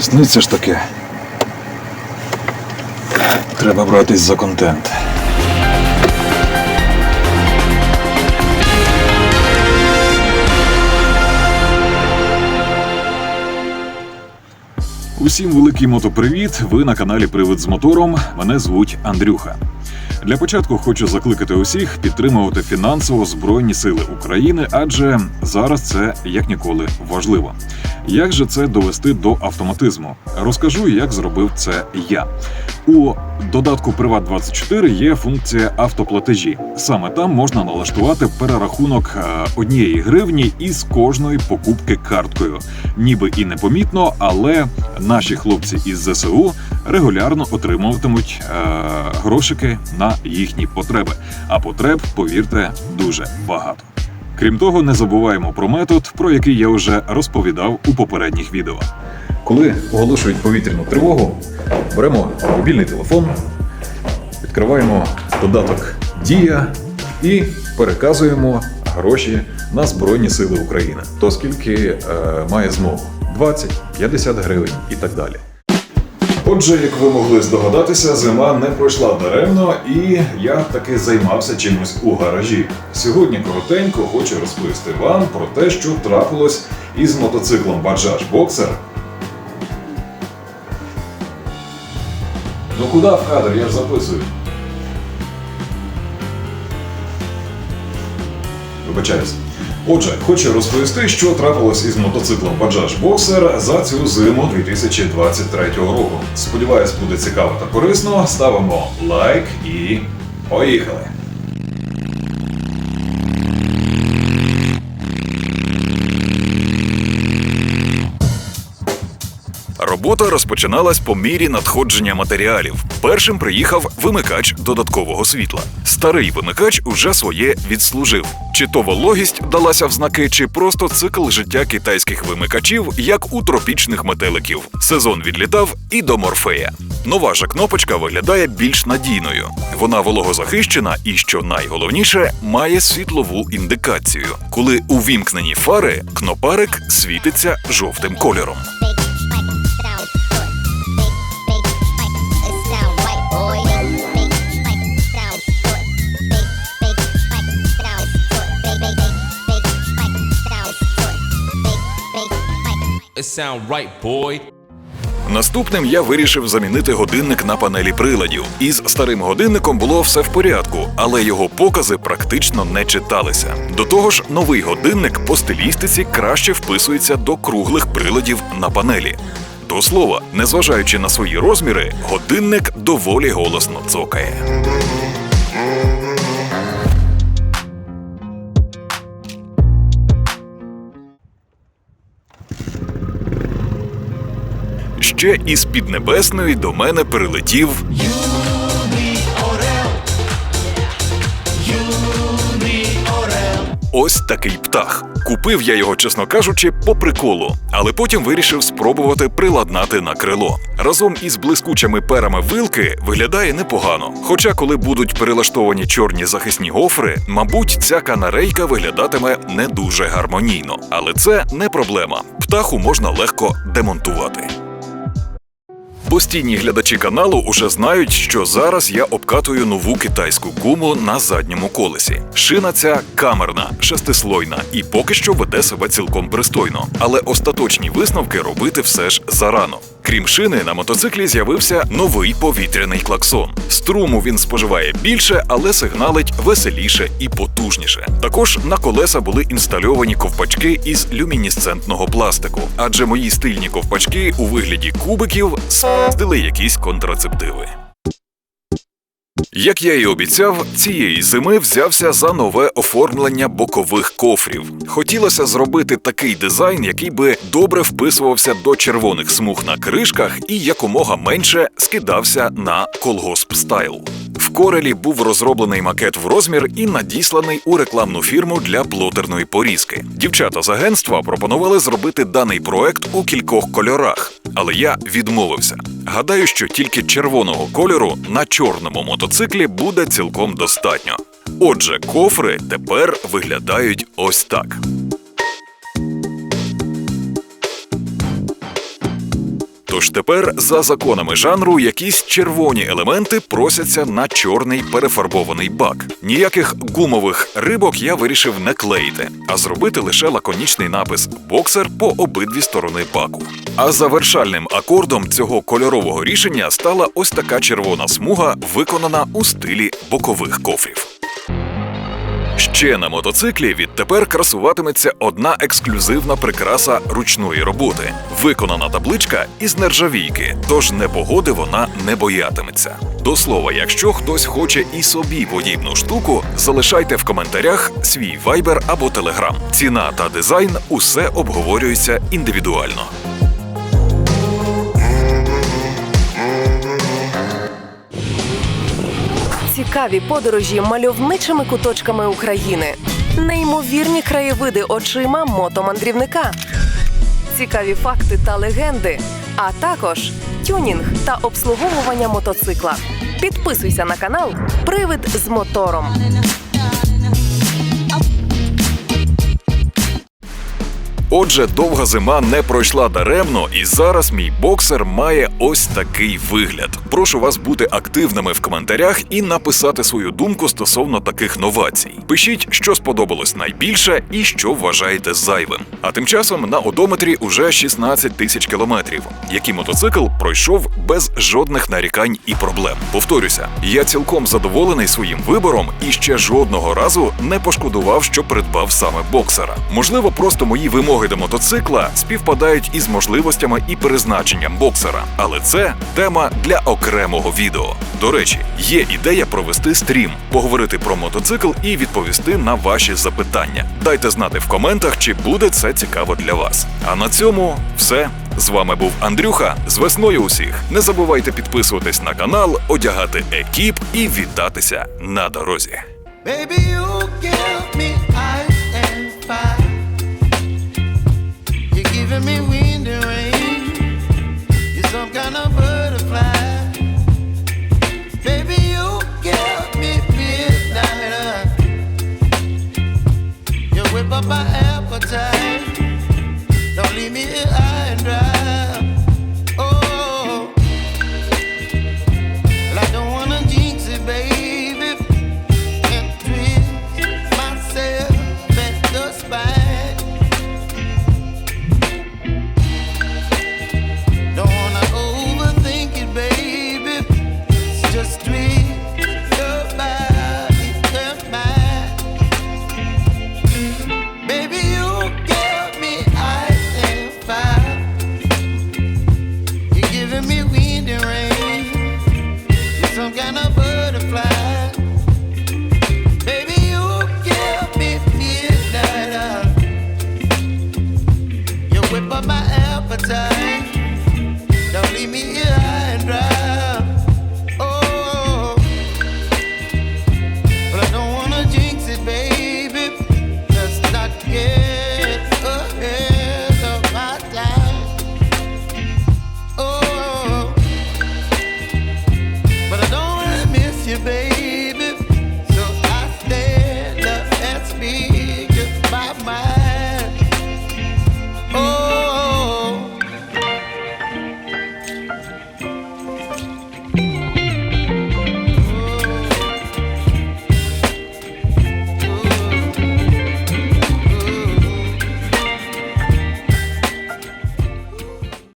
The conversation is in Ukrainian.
Насниться ж таке. Треба братись за контент. Усім великий мотопривіт. Ви на каналі Привид з мотором. Мене звуть Андрюха. Для початку хочу закликати усіх підтримувати фінансово Збройні Сили України, адже зараз це як ніколи важливо. Як же це довести до автоматизму? Розкажу, як зробив це я. У додатку Приват 24 є функція автоплатежі. Саме там можна налаштувати перерахунок е, однієї гривні із кожної покупки карткою. Ніби і непомітно, але наші хлопці із ЗСУ регулярно отримуватимуть е, грошики на їхні потреби. А потреб, повірте, дуже багато. Крім того, не забуваємо про метод, про який я вже розповідав у попередніх відео. Коли оголошують повітряну тривогу, беремо мобільний телефон, відкриваємо додаток Дія і переказуємо гроші на Збройні Сили України. То скільки е, має змогу? 20, 50 гривень і так далі. Отже, як ви могли здогадатися, зима не пройшла даремно, і я таки займався чимось у гаражі. Сьогодні коротенько хочу розповісти вам про те, що трапилось із мотоциклом Bajaj Boxer. Ну куди в кадр? Я ж записую. Вибачаюсь. Отже, хочу розповісти, що трапилось із мотоциклом Bajaj Boxer за цю зиму 2023 року. Сподіваюсь, буде цікаво та корисно. Ставимо лайк і поїхали! Робота розпочиналась по мірі надходження матеріалів. Першим приїхав вимикач додаткового світла. Старий вимикач уже своє відслужив. Чи то вологість далася в знаки, чи просто цикл життя китайських вимикачів, як у тропічних метеликів. Сезон відлітав і до морфея. Нова же кнопочка виглядає більш надійною. Вона вологозахищена і, що найголовніше, має світлову індикацію. Коли увімкнені фари, кнопарик світиться жовтим кольором. Sound right, boy. Наступним я вирішив замінити годинник на панелі приладів. Із старим годинником було все в порядку, але його покази практично не читалися. До того ж, новий годинник по стилістиці краще вписується до круглих приладів на панелі. До слова, незважаючи на свої розміри, годинник доволі голосно цокає. Ще із Піднебесної до мене прилетів ось такий птах. Купив я його, чесно кажучи, по приколу, але потім вирішив спробувати приладнати на крило. Разом із блискучими перами вилки виглядає непогано. Хоча, коли будуть перелаштовані чорні захисні гофри, мабуть, ця канарейка виглядатиме не дуже гармонійно. Але це не проблема. Птаху можна легко демонтувати. Постійні глядачі каналу уже знають, що зараз я обкатую нову китайську гуму на задньому колесі. Шина ця камерна, шестислойна і поки що веде себе цілком пристойно. Але остаточні висновки робити все ж зарано. Крім шини, на мотоциклі з'явився новий повітряний клаксон. Струму він споживає більше, але сигналить веселіше і потужніше. Також на колеса були інстальовані ковпачки із люмінісцентного пластику, адже мої стильні ковпачки у вигляді кубиків здали якісь контрацептиви. Як я і обіцяв, цієї зими взявся за нове оформлення бокових кофрів. Хотілося зробити такий дизайн, який би добре вписувався до червоних смуг на кришках і якомога менше скидався на колгосп стайл. Корелі був розроблений макет в розмір і надісланий у рекламну фірму для плотерної порізки. Дівчата з агентства пропонували зробити даний проект у кількох кольорах, але я відмовився. Гадаю, що тільки червоного кольору на чорному мотоциклі буде цілком достатньо. Отже, кофри тепер виглядають ось так. Тож тепер, за законами жанру, якісь червоні елементи просяться на чорний перефарбований бак. Ніяких гумових рибок я вирішив не клеїти, а зробити лише лаконічний напис боксер по обидві сторони баку. А завершальним акордом цього кольорового рішення стала ось така червона смуга, виконана у стилі бокових кофрів. Ще на мотоциклі відтепер красуватиметься одна ексклюзивна прикраса ручної роботи, виконана табличка із нержавійки, тож непогоди вона не боятиметься. До слова, якщо хтось хоче і собі подібну штуку, залишайте в коментарях свій вайбер або телеграм. Ціна та дизайн усе обговорюється індивідуально. Цікаві подорожі мальовничими куточками України, неймовірні краєвиди очима мотомандрівника, цікаві факти та легенди, а також тюнінг та обслуговування мотоцикла. Підписуйся на канал Привид з мотором. Отже, довга зима не пройшла даремно, і зараз мій боксер має ось такий вигляд. Прошу вас бути активними в коментарях і написати свою думку стосовно таких новацій. Пишіть, що сподобалось найбільше і що вважаєте зайвим. А тим часом на одометрі уже 16 тисяч кілометрів, які мотоцикл пройшов без жодних нарікань і проблем. Повторюся, я цілком задоволений своїм вибором і ще жодного разу не пошкодував, що придбав саме боксера. Можливо, просто мої вимоги до мотоцикла співпадають із можливостями і призначенням боксера, але це тема для окремого відео. До речі, є ідея провести стрім, поговорити про мотоцикл і відповісти на ваші запитання. Дайте знати в коментах, чи буде це цікаво для вас. А на цьому все. З вами був Андрюха. З весною усіх. Не забувайте підписуватись на канал, одягати екіп і вітатися на дорозі. Baby, you can me wind and rain. You're some kind of butterfly. Baby, you me midnight. You whip up my appetite. Don't leave me here.